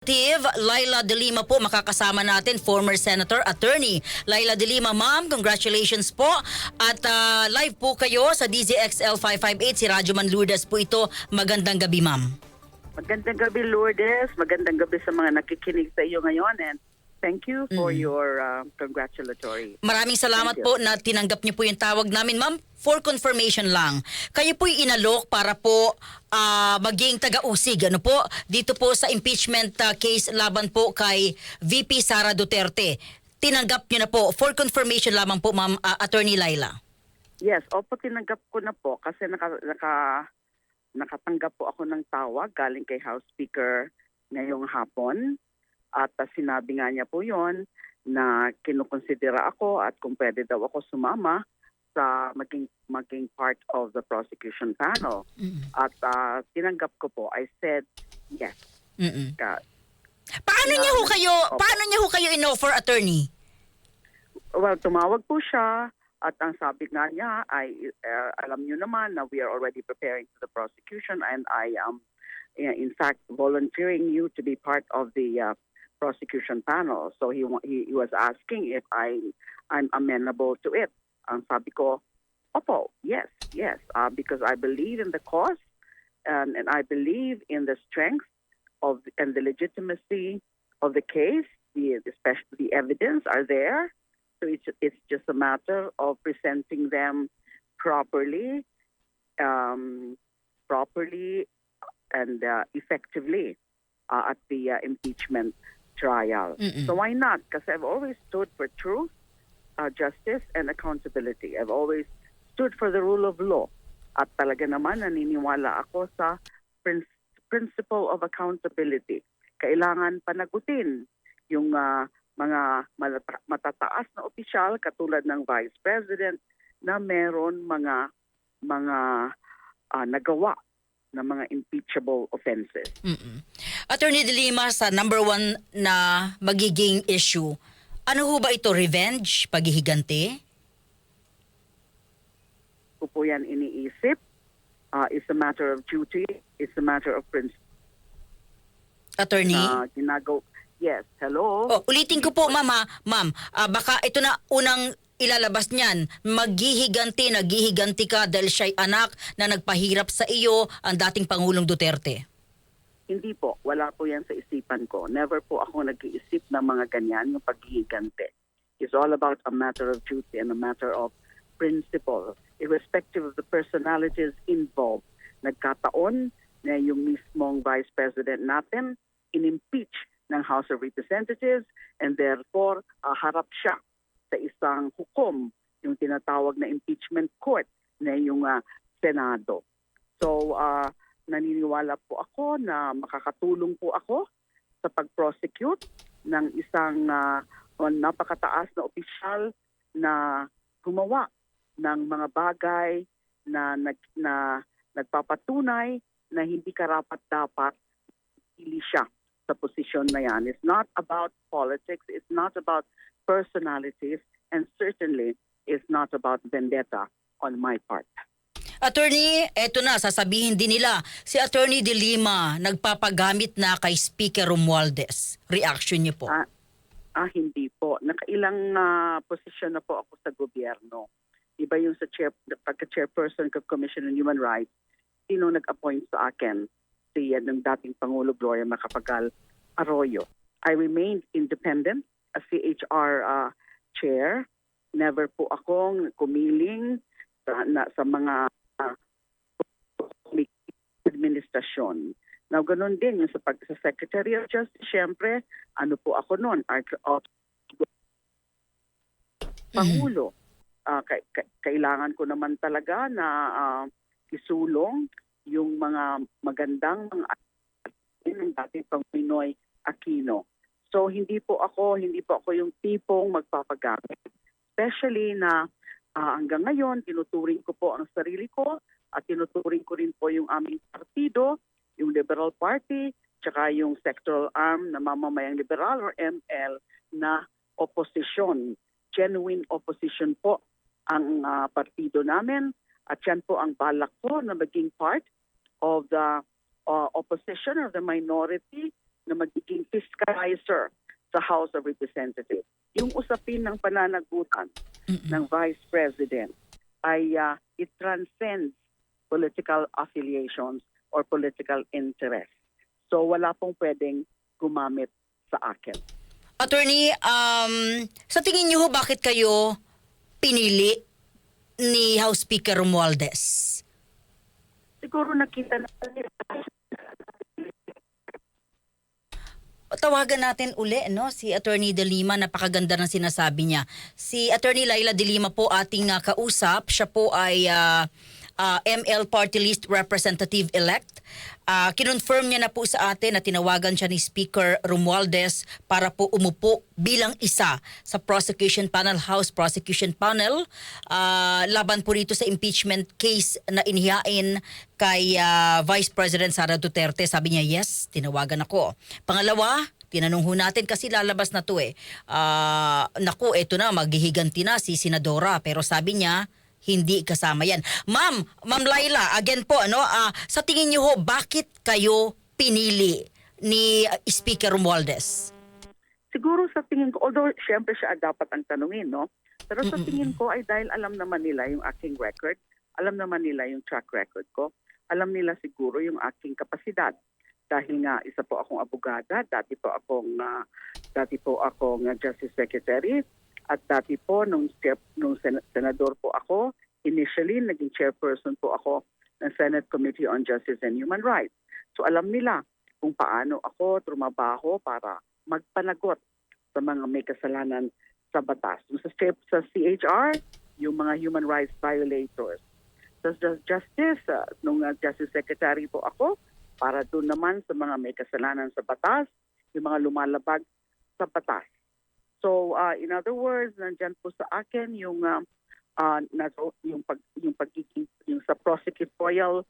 Representative Laila De Lima po makakasama natin, former Senator, Attorney Laila De Lima. Ma'am, congratulations po. At ah, live po kayo sa DZXL 558, si Radyo Man Lourdes po ito. Magandang gabi, ma'am. Magandang gabi, Lourdes. Magandang gabi sa mga nakikinig sa iyo ngayon. And thank you for your uh, congratulatory. Maraming salamat po na tinanggap niyo po yung tawag namin. Ma'am, for confirmation lang, kayo po'y inalok para po ah, maging taga-usig ano po, dito po sa impeachment ah, case laban po kay VP Sara Duterte. Tinanggap niyo na po. For confirmation lamang po, ma'am, ah, Attorney Laila. Yes, opo, tinanggap ko na po kasi naka, naka, nakatanggap po ako ng tawag galing kay House Speaker ngayong hapon. At uh, sinabi nga niya po yon na kinukonsidera ako at kung pwede daw ako sumama sa maging maging part of the prosecution panel. At uh, tinanggap ko po. I said yes. Mm-mm. Ka- Paano niya ho kayo, Opo. paano niya ho kayo in-offer, attorney? Well, tumawag po siya at ang sabi nga niya ay uh, alam niyo naman na we are already preparing for the prosecution and I am uh, in fact volunteering you to be part of the uh, prosecution panel. So he, he he was asking if I I'm amenable to it. Ang sabi ko, opo, yes, yes, uh, because I believe in the cause and, and I believe in the strength of and the legitimacy of the case. The especially the evidence are there. So it's it's just a matter of presenting them properly, um, properly and uh, effectively uh, at the uh, impeachment trial. Mm-mm. So why not? Because I've always stood for truth, uh, justice, and accountability. I've always stood for the rule of law. At talaga naman naniniwala ako sa prin- principle of accountability. Kailangan panagutin yung uh, mga malata- matataas na opisyal katulad ng Vice President na meron mga mga ah, nagawa na mga impeachable offenses. Mm-mm. Attorney De Lima, sa number one na magiging issue, ano ho ba ito? Revenge? Paghihiganti? Kung po yan iniisip, ah, it's a matter of duty, it's a matter of principle. Attorney? na ginagaw. Yes, hello? Oh, ulitin ko po, ma'am ha. Ma'am, ah, baka ito na unang ilalabas niyan. Maghihiganti, naghihiganti ka dahil siya'y anak na nagpahirap sa iyo ang dating Pangulong Duterte. Hindi po, wala po yan sa isipan ko. Never po ako nag-iisip ng mga ganyan, yung paghihigante. It's all about a matter of duty and a matter of principle. Irrespective of the personalities involved. Nagkataon na yung mismong Vice President natin in-impeach ng House of Representatives and therefore ah, harap siya sa isang hukom, yung tinatawag na impeachment court na yung ah, Senado. So, ah, naniniwala po ako na makakatulong po ako sa pag-prosecute ng isang ah, napakataas na opisyal na gumawa ng mga bagay na nag, na nagpapatunay na hindi karapat-dapat pili siya sa posisyon na yan. It's not about politics, it's not about personalities, and certainly it's not about vendetta on my part. Attorney, eto na, sasabihin din nila, si Attorney De Lima nagpapagamit na kay Speaker Romualdez. Reaction niyo po. Ah, ah, hindi po. Nakailang ah, posisyon na po ako sa gobyerno. Iba yung sa chair, pagka-chairperson ng Commission on Human Rights, sino nag-appoint sa akin? Si uh, ng dating Pangulo Gloria Macapagal Arroyo. I remained independent as CHR ah, chair. Never po akong kumiling sa, na, sa mga administrasyon. Now, ganun din yung sa, pag, sa Secretary of Justice, syempre, ano po ako noon, Art of Pangulo. Ah, kay- kay- kailangan ko naman talaga na ah, isulong yung mga magandang mga ng dating Panginoy Aquino. So hindi po ako, hindi po ako yung tipong magpapagamit. Especially na ah, hanggang ngayon, tinuturing ko po ang sarili ko at tinuturing ko rin po yung aming partido, yung Liberal Party, tsaka yung sectoral arm na mamamayang liberal or ML na opposition. Genuine opposition po ang ah, partido namin at yan po ang balak ko na maging part of the uh, opposition or the minority na magiging fiscalizer sa House of Representatives. Yung usapin ng pananagutan ng Vice President ay ah, it transcends political affiliations or political interest. So wala pong pwedeng gumamit sa akin. Attorney, um, sa tingin niyo bakit kayo pinili ni House Speaker Romualdez? Siguro nakita na nila Tawagan natin uli no si Attorney De Lima napakaganda ng sinasabi niya. Si Attorney Laila De Lima po ating ah, kausap. Siya po ay ah, ah, ML Party List Representative elect. Ah, kinonfirm niya na po sa atin na tinawagan siya ni Speaker Romualdez para po umupo bilang isa sa prosecution panel, House Prosecution Panel ah, laban po rito sa impeachment case na inihain kay ah, Vice President Sara Duterte. Sabi niya, yes, tinawagan ako. Pangalawa, tinanong ho natin kasi lalabas na to eh. Ah, naku, eto na, maghihiganti na si Senadora. Pero sabi niya, hindi kasama yan. Ma'am, Ma'am Laila, again po, ano, ah, sa tingin niyo ho, bakit kayo pinili ni Speaker Romualdez? siguro sa tingin ko, although syempre siya dapat ang tanungin, no? Pero sa tingin ko ay dahil alam naman nila yung aking record, alam naman nila yung track record ko, alam nila siguro yung aking kapasidad. Dahil nga isa po akong abogada, dati po akong ah, dati po akong ah, Justice Secretary at dati po nung chair, nung sen- senador po ako, initially naging chairperson po ako ng Senate Committee on Justice and Human Rights. So alam nila kung paano ako trumabaho para magpanagot sa mga may kasalanan sa batas. Sa, step- sa CHR, yung mga human rights violators. Sa Justice, uh, nung uh, Justice Secretary po ako, para doon naman sa mga may kasalanan sa batas, yung mga lumalabag sa batas. So, uh, in other words, nandyan po sa akin yung uh, uh, naso- yung pag yung pagiging yung sa prosecutorial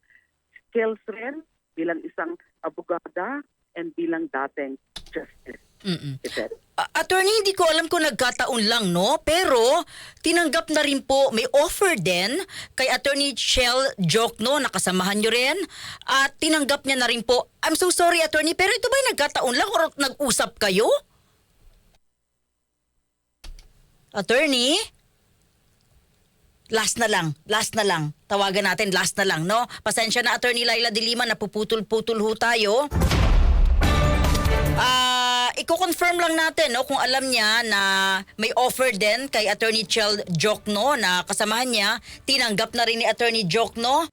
skills rin bilang isang abogada and bilang dating justice Mm-mm. A- attorney, hindi ko alam kung nagkataon lang, no? Pero tinanggap na rin po, may offer din kay Attorney Shell Jokno, nakasamahan nyo rin. At tinanggap niya na rin po, I'm so sorry, Attorney, pero ito ba nagkataon lang or nag-usap kayo? Attorney? Last na lang, last na lang. Tawagan natin, last na lang, no? Pasensya na, Attorney Laila de Lima, napuputol-putol ho tayo. Ah, iko-confirm lang natin no kung alam niya na may offer din kay Attorney Chel Jokno na kasamahan niya, tinanggap na rin ni Attorney Jokno.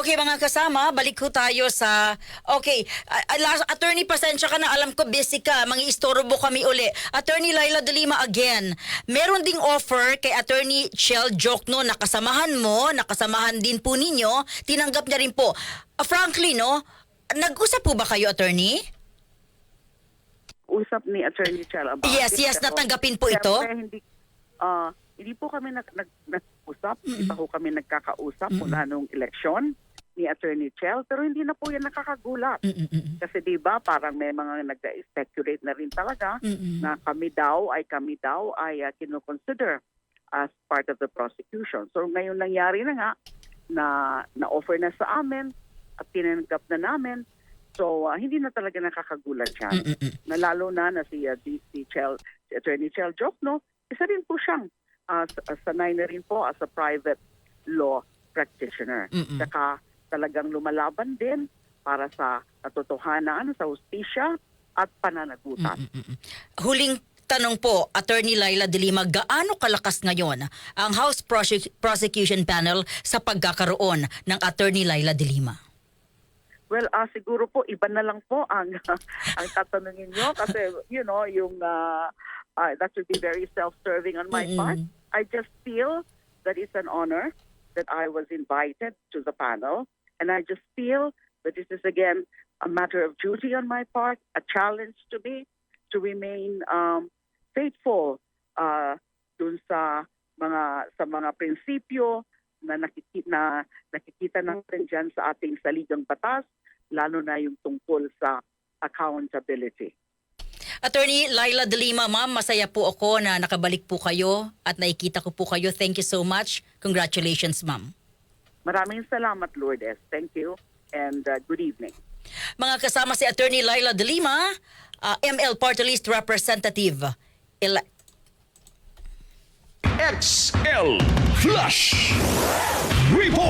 Okay mga kasama, balik ko tayo sa Okay, last, attorney pasensya ka na, alam ko busy ka, mga istorbo kami uli. Attorney Laila de Lima again. Meron ding offer kay Attorney Chel Jokno na kasamahan mo, nakasamahan din po ninyo, tinanggap niya rin po. Ah, frankly no, nag-usap po ba kayo attorney? usap ni Attorney Chell about Yes, it. yes, natanggapin po ito. hindi, ah, hindi po kami nag, nag, nag-usap. Hindi pa po kami nagkakausap mula nung eleksyon ni Attorney Chell. Pero hindi na po yan nakakagulat. Mm-mm-mm. Kasi di ba parang may mga nag-speculate na rin talaga Mm-mm. na kami daw ay kami daw ay uh, kinoconsider as part of the prosecution. So ngayon nangyari na nga na na-offer na sa amin at tinanggap na namin. So ah, hindi na talaga nakakagulat yan. Mm-mm-mm. Na lalo na na si, uh, si, si, Chel, si Attorney Chel Jokno, isa rin po siyang uh, sanay na rin po as a private law practitioner. Mm-mm. Saka talagang lumalaban din para sa katotohanan, sa hustisya at pananagutan. Mm-mm. Huling tanong po, Attorney Laila de Lima, gaano kalakas ngayon ang House Prosec- Prosecution Panel sa pagkakaroon ng Attorney Laila de Lima? Well, ah siguro po iba na lang po ang ang tatanungin nyo kasi you know yung ah, ah, that would be very self-serving on my Mm-mm. part. I just feel that it's an honor that I was invited to the panel and I just feel that this is again a matter of duty on my part, a challenge to me to remain um, faithful uh, dun sa mga sa mga prinsipyo na nakikita na nakikita natin diyan sa ating saligang batas lalo na yung tungkol sa accountability. Attorney Laila de Lima, ma'am, masaya po ako na nakabalik po kayo at nakikita ko po kayo. Thank you so much. Congratulations, ma'am. Maraming salamat Lourdes. Thank you. and uh, good evening. Mga kasama si Attorney Laila De Lima, ah, ML Party List Representative. Ele- XL Flash Report.